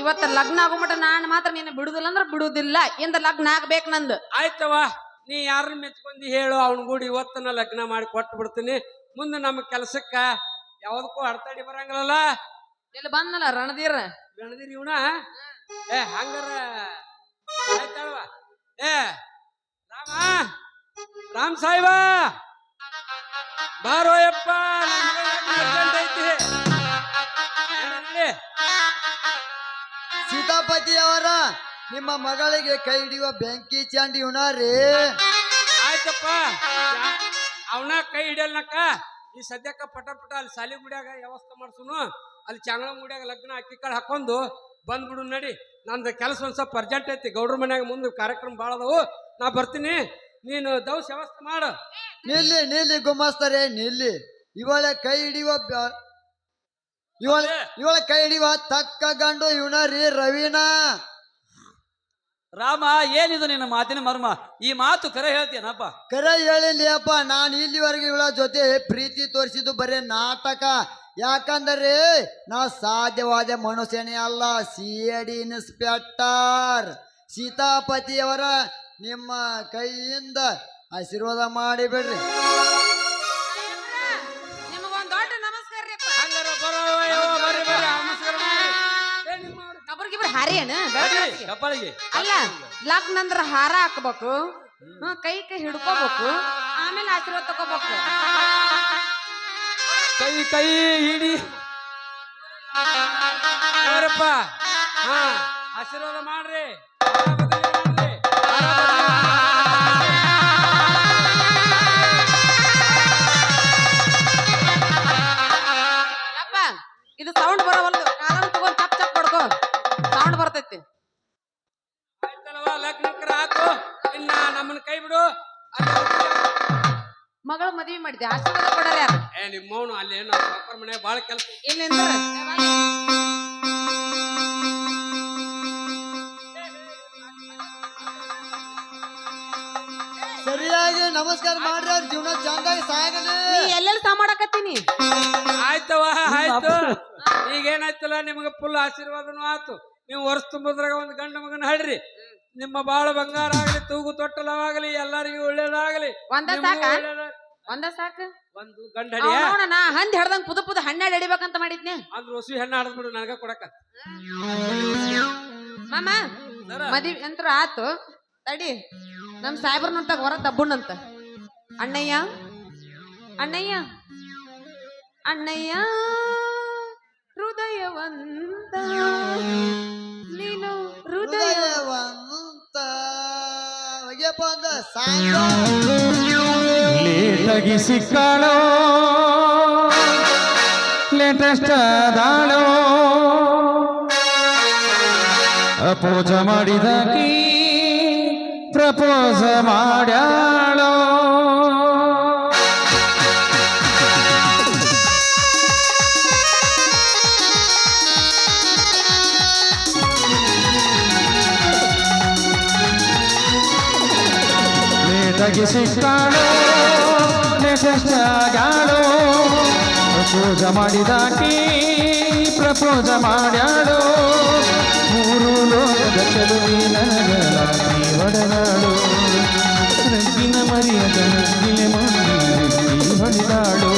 ಇವತ್ತ ಲಗ್ನ ಆಗೋ ಮಟ ನಾನ್ ಮಾತ್ರ ನೀನು ಬಿಡುದಿಲ್ಲ ಅಂದ್ರ ಬಿಡುದಿಲ್ಲ. ಇಂದ ಲಗ್ನ ಆಗ್ಬೇಕು ನಂದು. ಆಯ್ತವ ನೀ ಯಾರನ್ನ ಮೆಚ್ಕೊಂಡಿ ಹೇಳು ಅವನ ಗೂಡಿ ಇವತ್ತನ ಲಗ್ನ ಮಾಡಿ ಕೊಟ್ಟು ಬಿಡ್ತೀನಿ. ಮುಂದೆ ನಮ್ಮ ಕೆಲ್ಸಕ್ಕ ಯಾವ್ದಕ್ಕೂ ಅಡ್ತಾಡಿ ಬರಂಗಿಲ್ಲಲ್ಲ? ಇಲ್ಲಿ ಬಂದಲ್ಲ ರಣದೀರ ರಣದೀರ್ ಇವನ? ಏ ಹಂಗಾರ ಆಯ್ತಲ್ವ ಏ ರಾಮ ರಾಮ್ ಸಾಹೇಬ ಬಾರೋಯಪ್ಪ ಅವರ ನಿಮ್ಮ ಮಗಳಿಗೆ ಕೈ ಹಿಡಿಯುವ ಬೆಂಕಿ ಚಾಂಡಿ ರೀ. ಆಯ್ತಪ್ಪ. ಅವನ ಕೈ ಹಿಡಿಯಲ್ನಕ್ಕ ಈ ಸದ್ಯಕ್ಕ ಪಟ ಪಟ ಅಲ್ಲಿ ಸಾಲಿ ಗುಡಿಯಾಗ ವ್ಯವಸ್ಥೆ ಮಾಡ್ಸುನು ಅಲ್ಲಿ ಚಾಂಗಳ ಗುಡಿಯಾಗ ಲಗ್ನ ಅಕ್ಕಿ ಕಾಳು ಹಾಕೊಂಡು ಬಂದ್ಬಿಡು ನಡಿ. ನಂದು ಕೆಲಸ ಒಂದು ಸ್ವಲ್ಪ ಅರ್ಜೆಂಟ್ ಐತಿ ಗೌಡ್ರ ಮನ್ಯಾಗ ಮುಂದೆ ಕಾರ್ಯಕ್ರಮ ಭಾಳ ಅದಾವು. ನಾ ಬರ್ತೀನಿ. ನೀನು ದವಸ ವ್ಯವಸ್ಥೆ ಮಾಡು. ನಿಲ್ಲಿ ನಿಲ್ಲಿ ಗುಮಾಸ್ತಾರೆ ನಿಲ್ಲಿ. ಇವಳ ಕೈ ಹಿಡಿಯುವ ಇವಳ ಇವಳ ಕೈ ಹಿಡಿವ ತಕ್ಕ ಗಂಡು ಇವನರಿ ರವೀನಾ ರಾಮ ಏನಿದು ನಿನ್ನ ಮಾತಿನ ಮರ್ಮ? ಈ ಮಾತು ಕರೆ ಹೇಳ್ತೀನಪ್ಪ ಕರೆ ಹೇಳಿಲ್ಲಪ್ಪ ನಾನು ಇಲ್ಲಿವರೆಗೆ ಇವಳ ಜೊತೆ ಪ್ರೀತಿ ತೋರಿಸಿದ್ದು ಬರೀ ನಾಟಕ. ಯಾಕಂದರೆ ನಾ ಸಾಧ್ಯವಾದ ಮನುಷ್ಯನೇ ಅಲ್ಲ ಸಿ ಡಿ ಇನ್ಸ್ಪೆಕ್ಟರ್. ಸೀತಾಪತಿಯವರ ನಿಮ್ಮ ಕೈಯಿಂದ ಆಶೀರ್ವಾದ ಮಾಡಿಬಿಡ್ರಿ. ಕಬ್ಬರ್ಗಿಬ್ರು ಹಾರಿ ಏನ ನಡೀರಿ, ಅಲ್ಲ ಲಗ್ನ ಅಂದ್ರ ಹಾರ ಹಾಕ್ಬೇಕು. ಹ್ಮ್ ಕೈ ಕೈ ಹಿಡ್ಕೋಬೇಕು. ಆಮೇಲೆ ಆಶೀರ್ವಾದ ತಗೋಬೇಕು. ಕೈ ಕೈ ಹಿಡಿ. ಯಾರಪ್ಪ? ಹಾ ಆಶೀರ್ವಾದ ಮಾಡ್ರಿ. ಮಗಳ ಮದುವೆ ಮಾಡಿದೆ ಆಶೀರ್ವಾದ ಕೊಡಲ್ಲ ಯಾರು? ಏ ನಿಮ್ಮವನು ಅಲ್ಲಿ ನಾವು ಮನ್ಯಾಗ ಭಾಳ ಕೆಲಸ. ಇಲ್ಲಿ ನಿಂದ್ರು. ಸರಿಯಾಗಿ ನಮಸ್ಕಾರ ಮಾಡ್ರಿ ಅವ್ರ ಜೀವನ ಚಂದಾಗಿ ಸಾಗಲಿ ನೀ ಎಲ್ಲೆಲ್ಲಿ ಸಾ ಮಾಡಕತ್ತೀನಿ? ಆಯ್ತವ ಆಯ್ತು. ಈಗ ಏನಾಯ್ತಲ್ಲ ನಿಮಗೆ ಫುಲ್ ಆಶೀರ್ವಾದನೂ ಆತು. ನೀವು ವರ್ಷ ತುಂಬದ್ರಾಗ ಒಂದು ಗಂಡ ಮಗನ ಹಡ್ರಿ. ನಿಮ್ಮ ಬಾಳ ಬಂಗಾರ ಆಗಲಿ ತೂಗು ತೊಟ್ಟಲವಾಗಲಿ ಎಲ್ಲರಿಗೂ ಒಳ್ಳೇದಾಗಲಿ. ಒಂದ ನಿಮ್ಗೂ ಸಾಕ? ಒಳ್ಳೇದಾಗ್ಲಿ. ಒಂದ ಸಾಕು? ಒಂದು ಗಂಡ ಹಡಿಯ ನೋಡ ನಾ ಹಂದಿ ಹಡ್ದಂಗ್ ಪುದ ಪುದ ಹನ್ನೆರಡು ಹಿಡಿಬೇಕಂತ ಮಾಡಿದ್ನಿ. ಅಂದ್ರ ಹೊಸಿ ಹೆಣ್ಣ ಆಡದ್ಬಿಡು ನನಗ ಕೊಡಕ. ಮಾಮ ಸರ. ಮದ್ವಿ ಅಂತ್ರ ಆತು. ತಡಿ ನಮ್ ಸಾಹೇಬ್ರನಂತ ಹೊರ ದಬ್ಬುಣಂತ ಅಣ್ಣಯ್ಯ? ಅಣ್ಣಯ್ಯ? ಅಣ್ಣಯ್ಯ ಹೃದಯವಂತ. ನೀನು ಹೃದಯ ಹೃದಯವಂತ. ಹೋಗ್ಯಪ್ಪ ಅಂದ ಲೇಟಾಗಿ ಸಿಕ್ಕಾಳೋ ಲೇಟೆಸ್ಟ್ ದಾಳೋ ಅಪೋಜ ಮಾಡಿದಾಕಿ ಪ್ರಪೋಸ ಮಾಡ್ಯಾಳೋ. ಲೇಟಾಗಿ ಸಿಕ್ಕಾಳೋ ಪ್ರಶಸ್ತಾಗಾಡೋ ಪ್ರಪೋಜ ಮಾಡಿದಾಕಿ ಪ್ರಪೋಜ ಮಾಡ್ಯಾಡೋ ಮೂರು ಲೋಕದ ಚಲುವಿನಗರಾಗಿ ಒಡನಾಡೋ ರಂಗಿನ ಮರಿಯದ ರಂಗಿಲೆ ಮಾಡಿ ಹೊಡೆದಾಡೋ